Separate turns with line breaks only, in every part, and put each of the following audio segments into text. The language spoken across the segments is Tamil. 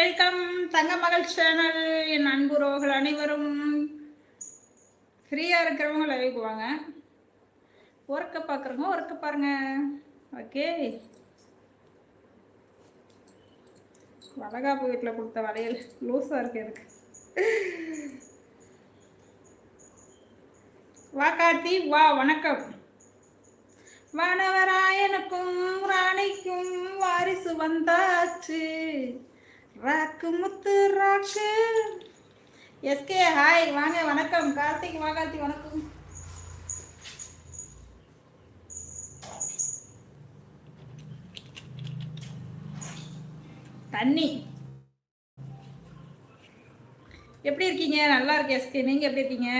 வெல்கம் தங்க மகள் சேனல் என் அன்புறவுகள் அனைவரும். ஃப்ரீயாக இருக்கிறவங்க லைவுக்கு வாங்க. ஒர்க்க பார்க்குறவங்க ஒர்க்க பாருங்க. ஓகே வளகாப்பு வீட்டில் கொடுத்த வளையல் லூஸாக இருக்கு எனக்கு. வா கார்த்தி. வா வணக்கம். வனவராயனுக்கும் ராணிக்கும் வாரிசு வந்தாச்சு. ராக்கு முத்து ராக்கு. SK hi. வாங்க வணக்கம். கார்த்திக் வா கார்த்திக் வணக்கம். தண்ணி. எப்படி இருக்கீங்க? நல்லா இருக்கு எஸ்கே. நீங்கள் எப்படி இருக்கீங்க?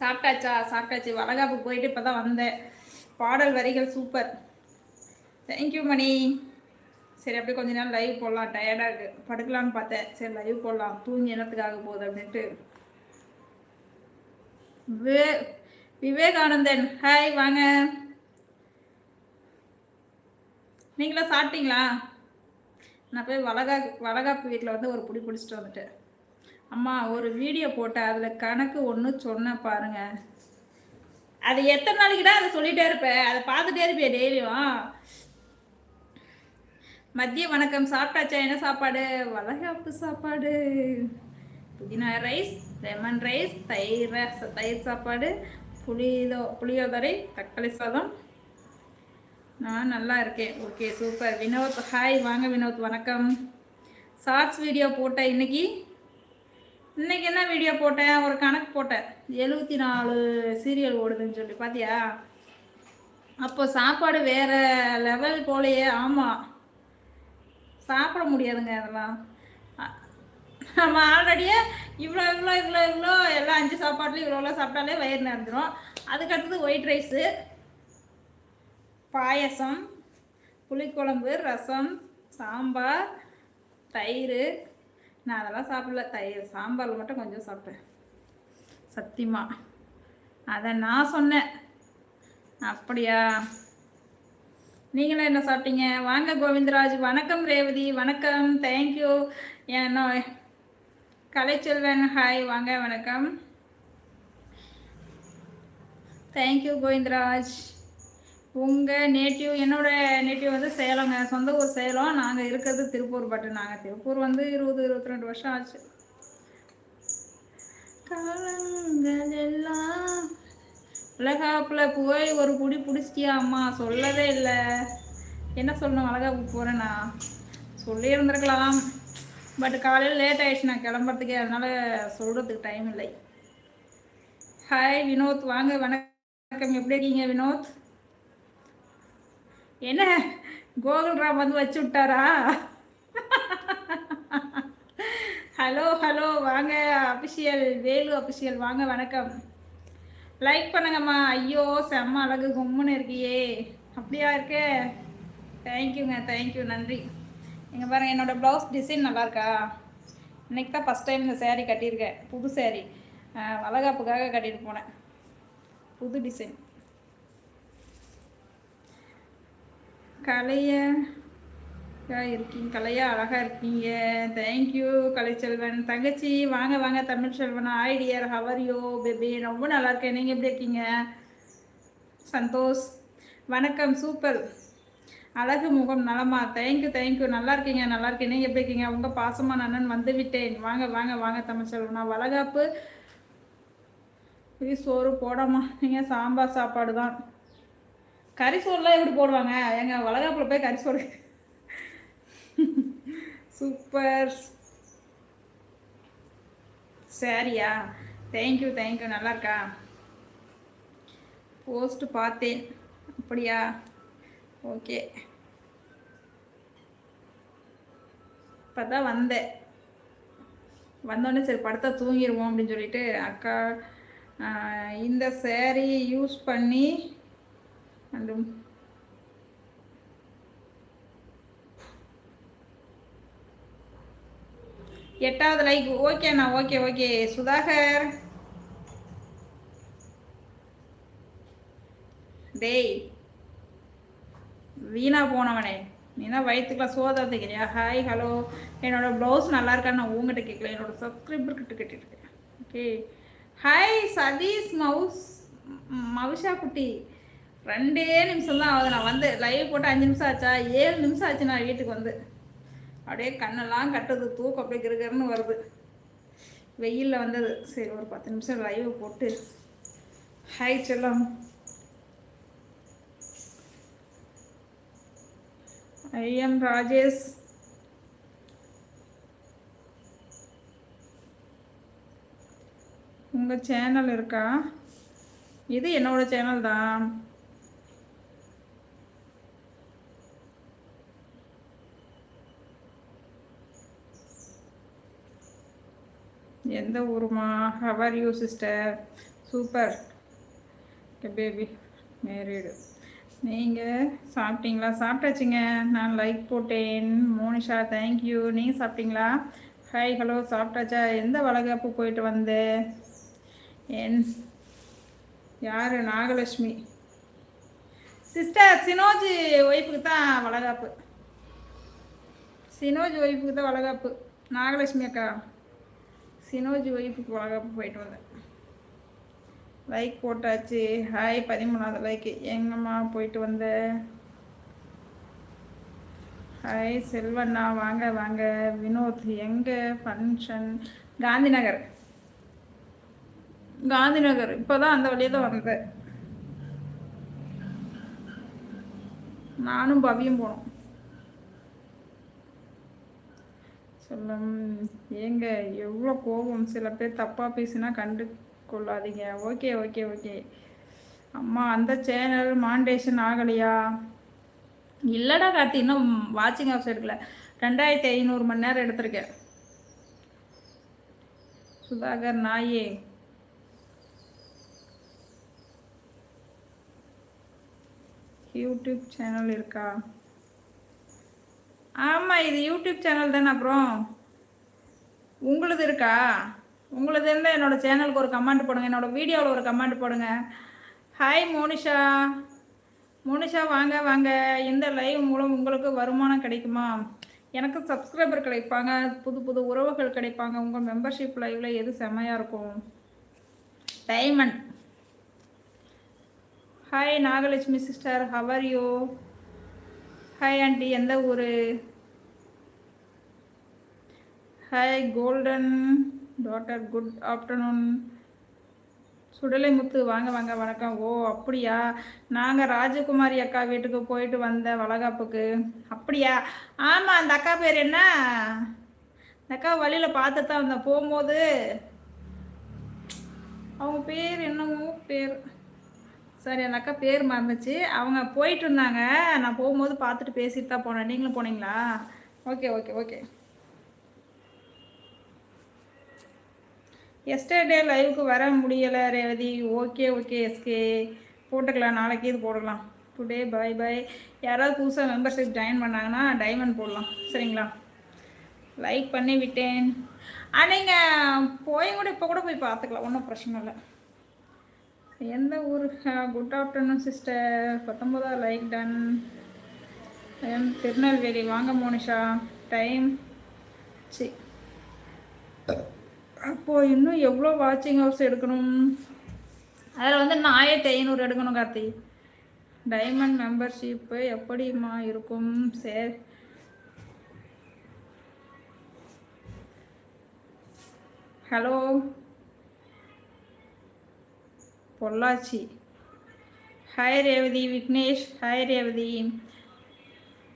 சாப்பிட்டாச்சா? சாப்பிட்டாச்சு. வளகாப்பு போயிட்டு இப்போ தான் வந்தேன். பாடல் வரிகள் சூப்பர். தேங்க்யூ மணி. சரி அப்படியே கொஞ்ச நேரம் லைவ் போடலாம். டயர்டாக இருக்குது படுக்கலான்னு பார்த்தேன். சரி லைவ் போடலாம். தூங்கி என்னத்துக்காக போகுது அப்படின்ட்டு. வே விவேகானந்தன். ஹாய் வாங்க. நீங்களா சாப்பிட்டீங்களா? நான் போய் வளகா வளகாப்பு வீட்டில் வந்து ஒரு புடி பிடிச்சிட்டு வந்துட்டேன் அம்மா ஒரு வீடியோ போட்டேன். அதில் கணக்கு ஒன்று சொன்னேன் பாருங்க. அது எத்தனை நாளைக்குடா அதை சொல்லிட்டே இருப்பேன் அதை பார்த்துட்டே இருப்பேன் டெய்லியும். மதிய வணக்கம். சாப்பிட்டாச்சா? என்ன சாப்பாடு? வளகாப்பு சாப்பாடு. புதினா ரைஸ் லெமன் ரைஸ் தயிர் தயிர் சாப்பாடு புளியோ புளியோதரை தக்காளி சாதம். நான் நல்லா இருக்கேன். ஓகே சூப்பர் வினோத் ஹாய் வாங்க வினோத் வணக்கம். ஷார்ட்ஸ் வீடியோ போட்டேன் இன்னைக்கு. இன்னைக்கு என்ன வீடியோ போட்டேன்? ஒரு கணக்கு போட்டேன். எழுபத்தி நாலு சீரியல் ஓடுதுன்னு சொல்லி பார்த்தியா அப்போ சாப்பாடு வேறு லெவல் போலையே. ஆமாம் சாப்பிட முடியாதுங்க அதெல்லாம். நம்ம ஆல்ரெடியே இவ்வளோ இவ்வளோ இவ்வளோ இவ்வளோ எல்லாம் அஞ்சு சாப்பாட்டுல இவ்வளோ இவ்வளோ சாப்பிட்டாலே வயிறு நிறைஞ்சிரும். அதுக்கடுத்தது ஒயிட் ரைஸு பாயசம் புளிக்குழம்பு ரசம் சாம்பார் தயிர். நான் அதெல்லாம் சாப்பிடல. தயிர் சாம்பாரில் மட்டும் கொஞ்சம் சாப்பிட்டேன். சத்தியமாக அதை நான் சொன்னேன். அப்படியா? நீங்களும் என்ன சாப்பிட்டீங்க? வாங்க கோவிந்தராஜ் வணக்கம் ரேவதி வணக்கம் தேங்க்யூ என்ன கலைச்செல்வன் ஹாய் வாங்க வணக்கம். Thank you Govindaraj. உங்கள் நேட்டிவ் என்னோட நேட்டிவ் வந்து சேலங்க சொந்த ஊர் சேலம். நாங்கள் இருக்கிறது திருப்பூர் பட்டு நாங்கள் திருப்பூர் வந்து இருபது இருபத்தி ரெண்டு வருஷம் ஆச்சு. காலங்கள் எல்லாம் அழகாப்பில் போய் ஒரு குடி பிடிச்சிட்டியா அம்மா? சொல்லவே இல்லை. என்ன சொல்லணும்? அழகாப்பு போகிறேன்னா சொல்லி இருந்திருக்கலாம். பட் காலையில் லேட் ஆயிடுச்சு. நான் கிளம்புறதுக்கே. அதனால சொல்கிறதுக்கு டைம் இல்லை. ஹாய் வினோத். வாங்க வணக்கம். எப்படி இருக்கீங்க வினோத்? என்ன? கோகுல்ராம் வந்து வச்சு விட்டாரா? ஹலோ ஹலோ வாங்க அபிஷியல் வேலு அபிஷியல் வாங்க வணக்கம். லைக் பண்ணுங்கம்மா. ஐயோ செம்ம அழகு கும்முன்னு இருக்கியே. அப்படியா இருக்கே? தேங்க்யூங்க தேங்க்யூ நன்றி. இங்கே பாருங்கள் என்னோடய ப்ளவுஸ் டிசைன் நல்லாயிருக்கா இன்றைக்கி இன்னைக்கு தான் ஃபஸ்ட் டைம் இந்த சேரீ கட்டியிருக்கேன். புது சேரீ வளகாப்புக்காக கட்டிட்டு போனேன். புது டிசைன் கலையை இருக்கீங்க கலையா அழகா இருக்கீங்க. Thank you Kalaiselvan. தங்கச்சி வாங்க வாங்க Tamil Selvan. Hi dear how are you baby ரொம்ப நல்லா இருக்கேன். நீங்கள் எப்படி இருக்கீங்க? சந்தோஷ். வணக்கம் சூப்பர் அழகு முகம் நலமா? தேங்க்யூ தேங்க்யூ நல்லா இருக்கீங்க நல்லா இருக்கீங்க. நீங்கள் எப்படி இருக்கீங்க? உங்கள் பாசமான அண்ணன் வந்து விட்டேன். வாங்க வாங்க வாங்க தமிழ் செல்வனா. வளகாப்பு. இது சோறு போடாமா. நீங்கள் சாம்பார் சாப்பாடு தான் கறி சோறுலாம் எப்படி போடுவாங்க? எங்க வளகாப்புல போய் கறி சோறு சூப்பர் சரியா தேங்க்யூ தேங்க்யூ நல்லா இருக்கா? போஸ்ட் பார்த்தேன். அப்படியா? ஓகே இப்போ தான் வந்தேன். வந்தோடனே சரி படத்தை தூங்கிடுவோம் அப்படின்னு சொல்லிட்டு அக்கா இந்த சேரீ யூஸ் பண்ணி அண்டு எட்டாவது லைக். ஓகேண்ணா ஓகே ஓகே சுதாகர். டேய் வீணா போனவனே. நீ தான் வயிற்றுக்குலாம் சோதா தைக்கிறியா ஹாய் ஹலோ என்னோட ப்ளவுஸ் நல்லா இருக்கான்னு நான் உங்ககிட்ட கேட்கல என்னோட சப்ஸ்கிரைபர்கிட்ட கேட்டுருக்கேன் ஓகே ஹாய் சதீஷ் மவுஸ் மவுஷா குட்டி. ரெண்டே நிமிஷம் தான் ஆகுது. நான் வந்து லைவ் போட்டு அஞ்சு நிமிஷம் ஆச்சா? ஏழு நிமிஷம் ஆச்சு நான் வீட்டுக்கு வந்து. அப்படியே கண்ணெல்லாம் கட்டுது தூக்கம் அப்படியே கிருகிருன்னு வருது. வெயிலில் வந்தது. சரி ஒரு பத்து நிமிஷம் லைவ் போட்டு ஹாய் செல்லம். I am Rajesh. உங்கள் சேனல் இருக்கா? இது என்னோடய சேனல் தான். எந்த ஊருமா? How are you sister super baby married நீங்கள் சாப்பிட்டீங்களா? சாப்பிட்டாச்சுங்க. நான் லைக் போட்டேன். மோனிஷா தேங்க்யூ நீங்கள் சாப்பிட்டீங்களா? ஹாய் ஹலோ சாப்பிட்டாச்சா? எந்த வளகாப்பு போயிட்டு வந்த? என் யார்? நாகலட்சுமி. சிஸ்டர் சினோஜ் ஒய்ஃபுக்கு தான் வளகாப்பு. சினோஜ் ஒய்ஃபுக்கு தான் வளகாப்பு. நாகலட்சுமி அக்கா. சினோஜி ஒய்ஃபுக்கு வளகாப்பு போயிட்டு வந்தேன். லைக் போட்டாச்சு. ஹாய் பதிமூணாவது லைக் எங்கம்மா போயிட்டு வந்த? ஹாய் செல்வண்ணா வாங்க வாங்க. வினோத் எங்கே? ஃபங்க்ஷன் காந்தி நகர் காந்தி நகர் இப்போ தான் அந்த வழியே தான் வந்தேன். நானும் பவியும் போனோம். சொல்லம். ஏங்க எவ்வளோ கோபம். சில பேர் தப்பாக பேசினா கண்டு கொள்ளாதீங்க ஓகே ஓகே ஓகே. அம்மா அந்த சேனல் மாண்டேஷன் ஆகலையா? இல்லைடா கார்த்தி இன்னும் வாட்சிங் ஹவுஸ் எடுக்கல. ரெண்டாயிரத்தி ஐநூறு மணி நேரம் எடுத்திருக்கேன். சுதாகர் நாயே. யூடியூப் சேனல் இருக்கா? ஆமாம் இது யூடியூப் சேனல் தானே அப்புறம் உங்களுது இருக்கா? உங்களது இருந்தால் என்னோடய சேனலுக்கு ஒரு கமெண்ட் போடுங்க. என்னோடய வீடியோவில் ஒரு கமெண்ட் போடுங்க. ஹாய் மோனிஷா. மோனிஷா வாங்க வாங்க. இந்த லைவ் மூலம் உங்களுக்கு வருமானம் கிடைக்குமா? எனக்கு சப்ஸ்கிரைபர் கிடைப்பாங்க. புது புது உறவுகள் கிடைப்பாங்க. உங்கள் மெம்பர்ஷிப் லைவில் எது செம்மையாக இருக்கும்? Diamond. Hi Nagalakshmi sister how are you hi aunty எந்த ஊர்? Hi golden daughter good afternoon Sudalai Muthu. வாங்க வாங்க. வணக்கம். ஓ அப்படியா? நாங்கள் ராஜகுமாரி அக்கா வீட்டுக்கு போயிட்டு வந்த வளகாப்புக்கு. அப்படியா? ஆமாம் அந்த அக்கா பேர் என்ன? அந்த அக்கா வழியில் பார்த்து தான் வந்தேன். போகும்போது அவங்க பேர் என்னமோ பேர். சரி எங்கள் அக்கா பேர் மறந்துச்சு. அவங்க போயிட்டு இருந்தாங்க. நான் போகும்போது பார்த்துட்டு பேசிட்டு தான் போனேன். நீங்களும் போனீங்களா? Okay okay okay. எஸ்டர்டே லைவுக்கு வர முடியலை ரேவதி. ஓகே ஓகே எஸ்கே போட்டுக்கலாம். நாளைக்கு இது போடலாம். டுடே பாய் பாய் யாராவது புதுசாக மெம்பர்ஷிப் ஜாயின் பண்ணாங்கன்னா டைமண்ட் போடலாம். சரிங்களா? லைக் பண்ணி விட்டேன். ஆ நீங்கள் போய் கூட இப்போ கூட போய் பார்த்துக்கலாம். ஒன்றும் பிரச்சனை இல்லை. எந்த ஊர் குட் ஆஃப்டர்நூன் சிஸ்டர் பத்தொம்போதாவது லைக் டன் திருநெல்வேலி. வாங்க மோனிஷா. டைம் சி அப்போது இன்னும் எவ்வளோ வாட்சிங் ஹவுஸ் எடுக்கணும்? அதில் வந்து நான் ஆயிரத்தி ஐநூறு எடுக்கணும் கார்த்தி. டைமண்ட் மெம்பர்ஷிப்பு எப்படிம்மா இருக்கும்? சரி. Hello Pollachi. Hi Revathi Vignesh hi Revathi.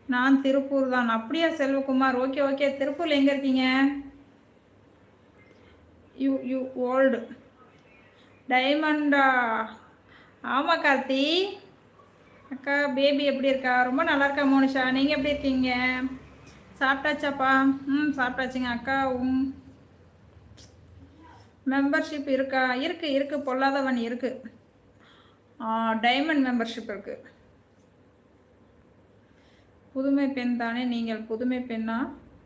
நான் திருப்பூர் தான். அப்படியா செல்வகுமார்? Okay okay. திருப்பூரில் எங்கே இருக்கீங்க? You you old. டைமண்டா. ஆமாம் கார்த்தி. அக்கா பேபி எப்படி இருக்கா? ரொம்ப நல்லா இருக்கா மோனிஷா? நீங்கள் எப்படி இருக்கீங்க? சாப்பிட்டாச்சாப்பா? ம் சாப்பிட்டாச்சுங்க. அக்கா உம் மெம்பர்ஷிப் இருக்கா? இருக்குது இருக்குது பொல்லாதவன் இருக்குது டைமண்ட் மெம்பர்ஷிப் இருக்குது புதுமை பெண் தானே நீங்கள். புதுமை பெண்ணா?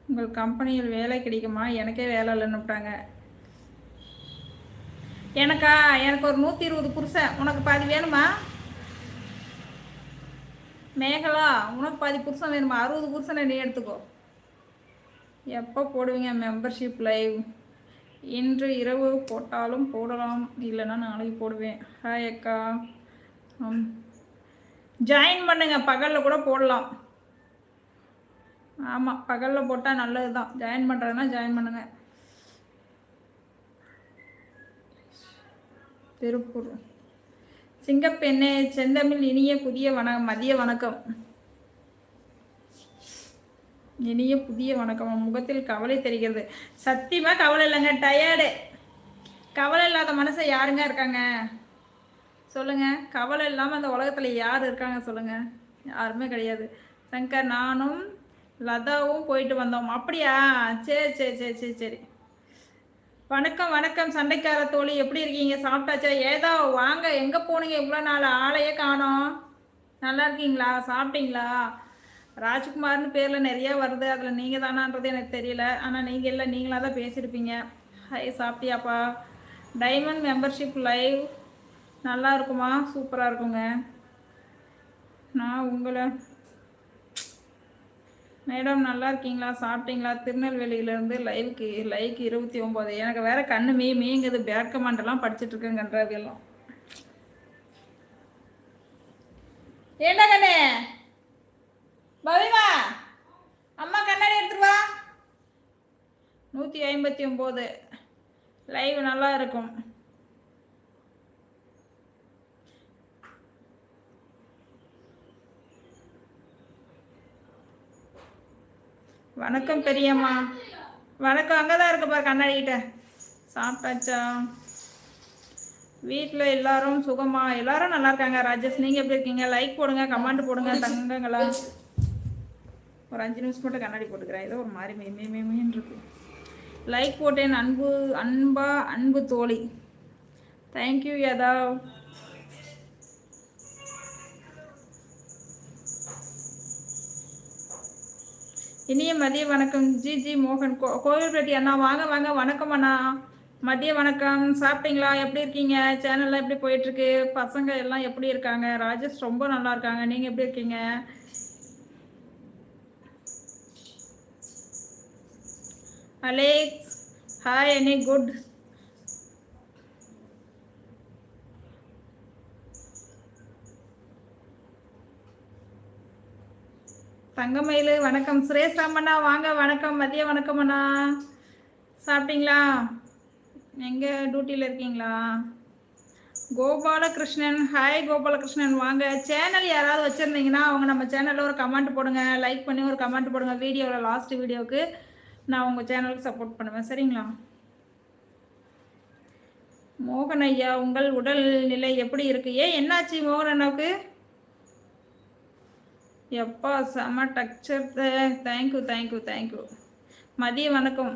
உங்கள் கம்பெனியில் வேலை கிடைக்குமா? எனக்கே வேலை இல்லைன்னு விட்டாங்க. எனக்கா? எனக்கு ஒரு நூற்றி இருபது புருஷன் உனக்கு பாதி வேணுமா? மேகலா உனக்கு பாதி புருஷன் வேணுமா? அறுபது புருஷனை நீ எடுத்துக்கோ. எப்போ போடுவீங்க மெம்பர்ஷிப் லைவ் இன்று இரவு போட்டாலும் போடலாம். இல்லைன்னா நாளைக்கு போடுவேன். ஹாய் அக்கா. ஜாயின் பண்ணுங்க. பகலில் கூட போடலாம். ஆமாம் பகலில் போட்டால் நல்லது தான் ஜாயின் பண்ணுறதுனா ஜாயின் பண்ணுங்கள் திருப்பூர். சிங்கப்பெண்ணே செந்தமிழ் இனிய புதிய வண மதிய வணக்கம். இனிய புதிய வணக்கம். முகத்தில் கவலை தெரிகிறது. சத்தியமா கவலை இல்லைங்க. டயர்டு கவலை இல்லாத மனசை யாருங்க இருக்காங்க? சொல்லுங்க. கவலை இல்லாமல் அந்த உலகத்தில் யார் இருக்காங்க சொல்லுங்க. யாருமே கிடையாது. சங்கர் நானும் லதாவும் போயிட்டு வந்தோம். அப்படியா? சரி சரி சரி சரி சரி. வணக்கம் வணக்கம். சண்டைக்கார தோழி எப்படி இருக்கீங்க? சாப்பிட்டாச்சா? ஏதோ வாங்க. எங்கே போனீங்க? இவ்வளோ நாள் ஆளையே காணோம். நல்லா இருக்கீங்களா? சாப்பிட்டீங்களா? ராஜ்குமார்னு பேரில் நிறையா வருது. அதில் நீங்கள் தானான்றது எனக்கு தெரியல. ஆனால் நீங்கள் இல்லை நீங்களாக தான் பேசியிருப்பீங்க. ஹை சாப்பிட்டியாப்பா? டைமண்ட் மெம்பர்ஷிப் லைவ் நல்லா இருக்குமா? சூப்பராக இருக்குங்க. நான் உங்களை மேடம் நல்லா இருக்கீங்களா? சாப்பிட்டீங்களா? திருநெல்வேலியிலேருந்து லைவுக்கு லைக் இருபத்தி ஒம்பது எனக்கு வேற கண்ணு மீ மீங்குது பேக் கமாண்டெல்லாம் படிச்சுட்டு எல்லாம் என்ன பவிமா அம்மா கண்ணாடி எடுத்துட்டு வா. நூற்றி ஐம்பத்தி ஒம்பது லைவ் நல்லா இருக்கும். வணக்கம் பெரியம்மா. வணக்கம் அங்கே தான் இருக்கு பாரு கண்ணாடிக்கிட்ட சாப்பிட்டாச்சா? வீட்டில் எல்லாரும் சுகமா எல்லாரும் நல்லா இருக்காங்க. ராஜேஷ் நீங்கள் எப்படி இருக்கீங்க? லைக் போடுங்க கமெண்ட் போடுங்க தங்கங்களா? ஒரு அஞ்சு நிமிஷம் மட்டும் கண்ணாடி போட்டுக்கிறேன். ஏதோ ஒரு மாதிரி மே மே இருக்கு. லைக் போட்டேன் அன்பு அன்பா அன்பு தோழி. தேங்க்யூ யதா. இனிய மதிய வணக்கம். ஜி ஜி மோகன். கோ கோவில்பட்டி அண்ணா வாங்க வாங்க. வணக்கம் அண்ணா. மதிய வணக்கம். சாப்பிட்டீங்களா? எப்படி இருக்கீங்க? சேனல்லாம் எப்படி போயிட்டுருக்கு பசங்க எல்லாம் எப்படி இருக்காங்க? ராஜேஷ் ரொம்ப நல்லா இருக்காங்க. நீங்கள் எப்படி இருக்கீங்க? Alex hi any good Thangamayil வணக்கம். சுரேஷ் ராமண்ணா வாங்க வணக்கம். மதிய வணக்கம் அண்ணா. சாப்பிட்டீங்களா? எங்கே டியூட்டியில் இருக்கீங்களா? கோபாலகிருஷ்ணன் ஹாய் கோபாலகிருஷ்ணன். வாங்க சேனல் யாராவது வச்சுருந்தீங்கன்னா அவங்க நம்ம சேனலில் ஒரு கமெண்ட் போடுங்க. லைக் பண்ணி ஒரு கமெண்ட் போடுங்க வீடியோவில் லாஸ்ட் வீடியோவுக்கு நான் உங்கள் சேனலுக்கு சப்போர்ட் பண்ணுவேன் சரிங்களா? மோகன் ஐயா உங்கள் உடல் நிலை எப்படி இருக்கு? ஏன் என்னாச்சு மோகன் அண்ணாவுக்கு? எப்பா செம டக்சர் தேங்க்யூ தேங்க்யூ தேங்க்யூ மதிய வணக்கம்.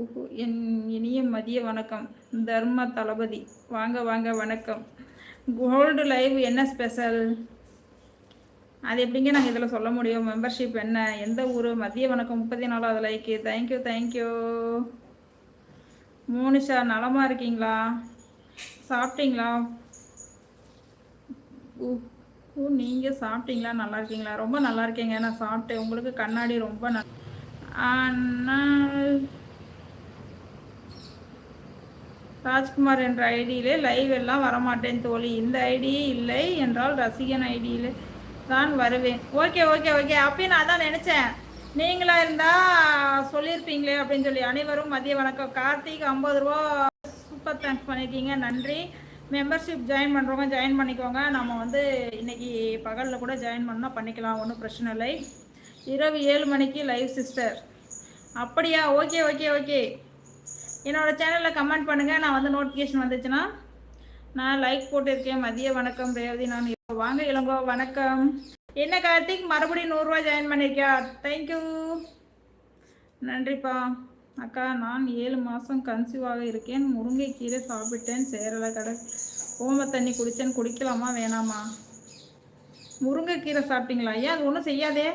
உஹு என் இனிய மதிய வணக்கம். தர்ம தளபதி. வாங்க வாங்க வணக்கம். கோல்டு லைவ் என்ன ஸ்பெஷல் அது எப்படிங்க நாங்கள் இதில் சொல்ல முடியும்? மெம்பர்ஷிப் என்ன? எந்த ஊர்? மதிய வணக்கம். முப்பத்தி நாலாவது லைக்கு தேங்க்யூ தேங்க்யூ மோனிஷா நலமாக இருக்கீங்களா? சாப்பிட்டீங்களா? ஓ நீங்கள் சாப்பிட்டீங்களா? நல்லா இருக்கீங்களா? ரொம்ப நல்லா இருக்கீங்க. நான் சாப்பிட்டேன். உங்களுக்கு கண்ணாடி ரொம்ப நல் ஆனால் ராஜ்குமார் என்ற ஐடியிலே லைவ் எல்லாம் வரமாட்டேன் தோழி. இந்த ஐடியே இல்லை என்றால் ரசிகன் ஐடியில் தான் வருவேன். ஓகே ஓகே ஓகே அப்பயும் நான் தான் நினச்சேன். நீங்களா இருந்தால் சொல்லியிருப்பீங்களே அப்படின்னு சொல்லி. அனைவரும் மதிய வணக்கம். கார்த்திக் ஐம்பது ரூபா சூப்பர் தேங்க்ஸ் பண்ணியிருக்கீங்க நன்றி. மெம்பர்ஷிப் ஜாயின் பண்ணுறவங்க ஜாயின் பண்ணிக்கோங்க. நம்ம வந்து இன்னைக்கு பகலில் கூட ஜாயின் பண்ணால் பண்ணிக்கலாம். ஒன்றும் பிரச்சனை இல்லை. இரவு ஏழு மணிக்கு லைவ் சிஸ்டர் அப்படியா? ஓகே ஓகே ஓகே என்னோட சேனலில் கமெண்ட் பண்ணுங்கள் நான் வந்து நோட்டிஃபிகேஷன் வந்துச்சுன்னா நான் லைக் போட்டிருக்கேன். மதிய வணக்கம். ரேவதி நான் வாங்க இளங்கோ வணக்கம். என்ன கார்த்திக்? மறுபடியும் நூறுரூவா ஜாயின் பண்ணியிருக்கியா தேங்க்யூ நன்றிப்பா. அக்கா நான் ஏழு மாதம் கன்சீவாக இருக்கேன். முருங்கைக்கீரை சாப்பிட்டேன். சேரலை கடை. ஓம தண்ணி குடித்தேன் குடிக்கலாமா வேணாமா? முருங்கைக்கீரை சாப்பிட்டீங்களா? ஏன் அது ஒன்றும் செய்யாதே?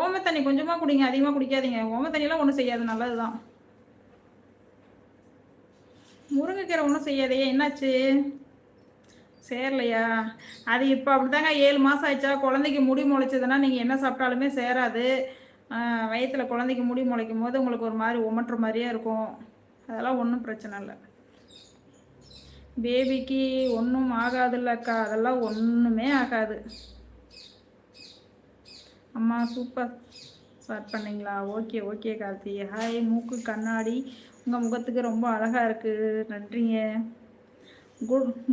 ஓம தண்ணி கொஞ்சமாக குடிங்க. அதிகமாக குடிக்காதீங்க. ஓம தண்ணியெலாம் ஒன்றும் செய்யாது. நல்லது தான் முருங்கைக்கீரை ஒன்றும் செய்யாதே. என்னாச்சு? சேரலையா? அது இப்போ அப்படிதாங்க ஏழு மாதம் ஆயிடுச்சா? குழந்தைக்கு முடி முளைச்சதுன்னா நீங்கள் என்ன சாப்பிட்டாலுமே சேராது. வயிற்றில் குழந்தைக்கு முடி முளைக்கும் போது உங்களுக்கு ஒரு மாதிரி உமட்டுற மாதிரியே இருக்கும். அதெல்லாம் ஒன்றும் பிரச்சனை இல்லை. பேபிக்கு ஒன்றும் ஆகாதுல்லக்கா அதெல்லாம் ஒன்றுமே ஆகாது. அம்மா சூப்பர். ஸ்டார்ட் பண்ணிங்களா? Okay okay Karthi. ஹாய் மூக்கு கண்ணாடி. உங்கள் முகத்துக்கு ரொம்ப அழகாக இருக்குது நன்றிங்க.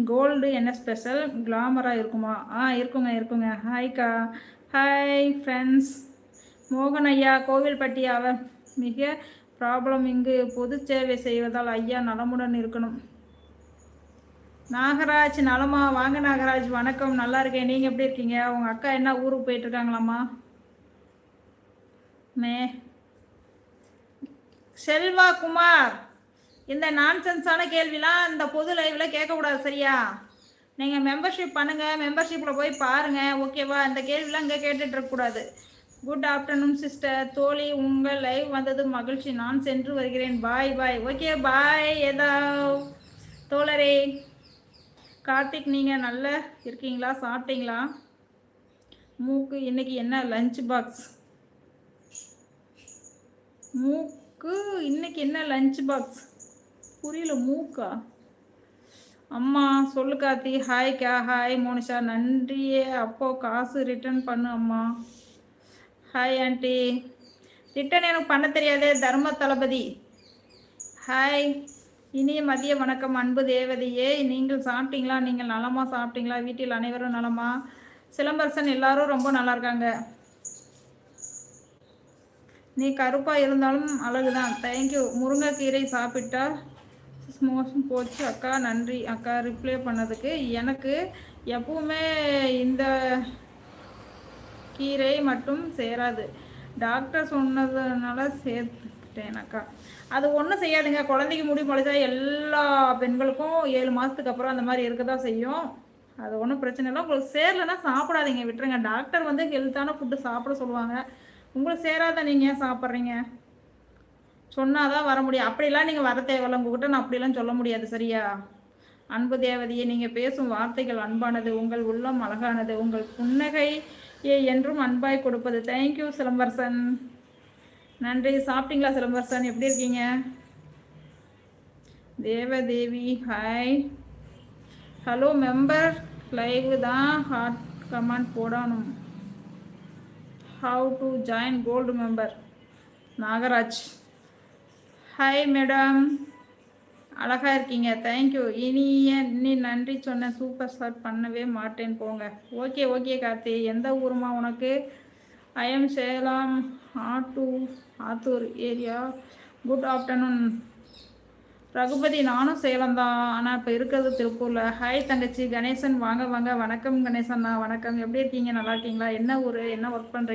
கோல்டு என்ன ஸ்பெஷல் கிளாமராக இருக்குமா? ஆ இருக்குங்க இருக்குங்க. ஹாய்க்கா ஹாய் ஃப்ரெண்ட்ஸ் மோகன் ஐயா கோவில்பட்டி அவர் மிக ப்ராப்ளம் இங்கு பொது சேவை செய்வதால் ஐயா நலமுடன் இருக்கணும். நாகராஜ் நலமா? வாங்க நாகராஜ். வணக்கம். நல்லா இருக்கேன். நீங்கள் எப்படி இருக்கீங்க? உங்கள் அக்கா என்ன ஊருக்கு போயிட்டுருக்காங்களாம்மா மே. செல்வா குமார். இந்த நான்சென்ஸான கேள்விலாம் இந்த பொது லைவில் கேட்கக்கூடாது சரியா? நீங்கள் மெம்பர்ஷிப் பண்ணுங்கள் மெம்பர்ஷிப்பில் போய் பாருங்கள் ஓகேவா இந்த கேள்விலாம் இங்கே கேட்டுட்ருக்கக்கூடாது குட் ஆஃப்டர்நூன் சிஸ்டர் தோழி உங்கள் லைவ் வந்தது மகிழ்ச்சி. நான் சென்று வருகிறேன். பாய் பாய் ஓகே பாய் ஏதா. தோழரே கார்த்திக் நீங்கள் நல்லா இருக்கீங்களா? சாப்பிட்டீங்களா? மூக்கு இன்னைக்கு என்ன லஞ்ச் பாக்ஸ் மூக்கு இன்னைக்கு என்ன லஞ்ச் பாக்ஸ் புரியல மூக்கா? அம்மா சொல்லு ஹாய் ஹாய்க்கா ஹாய் மோனிஷா. நன்றியே. அப்போ காசு ரிட்டர்ன் பண்ணு அம்மா. ஹாய் ஆண்டி ரிட்டர்ன் எனக்கு பண்ண தெரியாதே. தர்ம தளபதி. ஹாய் இனிய மதிய வணக்கம் அன்பு தேவதையே. நீங்கள் சாப்பிட்டீங்களா? நீங்கள் நலமா சாப்பிட்டீங்களா? வீட்டில் அனைவரும் நலமா? சிலம்பரசன் எல்லாரும் ரொம்ப நல்லா இருக்காங்க. நீ கருப்பாக இருந்தாலும் அழகுதான். தேங்க்யூ முருங்கைக்கீரை சாப்பிட்டா மோசம் போச்சு. அக்கா நன்றி. அக்கா ரிப்ளை பண்ணதுக்கு எனக்கு எப்பவுமே இந்த கீரை மட்டும் சேராது. டாக்டர் சொன்னதுனால சேர்த்துட்டேன் அக்கா. அது ஒன்றும் செய்யாதுங்க. குழந்தைக்கு முடி முளைச்சா எல்லா பெண்களுக்கும் ஏழு மாதத்துக்கு அப்புறம் அந்த மாதிரி இருக்க தான் செய்யும். அது ஒன்றும் பிரச்சனை இல்லை. உங்களுக்கு சேரலைன்னா சாப்பிடாதீங்க. விட்டுருங்க. டாக்டர் வந்து ஹெல்த்தான ஃபுட்டு சாப்பிட சொல்லுவாங்க. உங்களுக்கு சேராத நீங்கள் ஏன் சாப்பிட்றீங்க? சொன்னால் தான் வர முடியும். அப்படிலாம் நீங்கள் வர தேவையில்ல. உங்ககிட்ட நான் அப்படிலாம் சொல்ல முடியாது சரியா? அன்பு தேவதையே நீங்கள் பேசும் வார்த்தைகள் அன்பானது உங்கள் உள்ளம் அழகானது உங்கள் புன்னகை என்றும் அன்பாய் கொடுப்பது. Thank you Silambarasan. நன்றி. சாப்பிட்டீங்களா சிலம்பரசன்? எப்படி இருக்கீங்க? Devadevi hi hello member live தான். ஹாட் கமெண்ட் போடணும். How to join gold member Nagaraj. Hi madam அழகாக இருக்கீங்க. தேங்க்யூ இனிய நீ நன்றி சொன்ன சூப்பர் ஸ்டார் பண்ணவே மாட்டேன். போங்க. Okay okay Karthi. எந்த ஊருமா உனக்கு? I'm Salem ஆட்டூ Attur area good afternoon Raghupathi நானும் சேலம் தான். ஆனால் இப்போ இருக்கிறது திருப்பூரில். ஹாய் தங்கச்சி. கணேசன் வாங்க வாங்க. வணக்கம் கணேசன் வணக்கம். எப்படி இருக்கீங்க? நல்லா இருக்கீங்களா? என்ன ஊர்? என்ன ஒர்க் பண்ணுறீங்க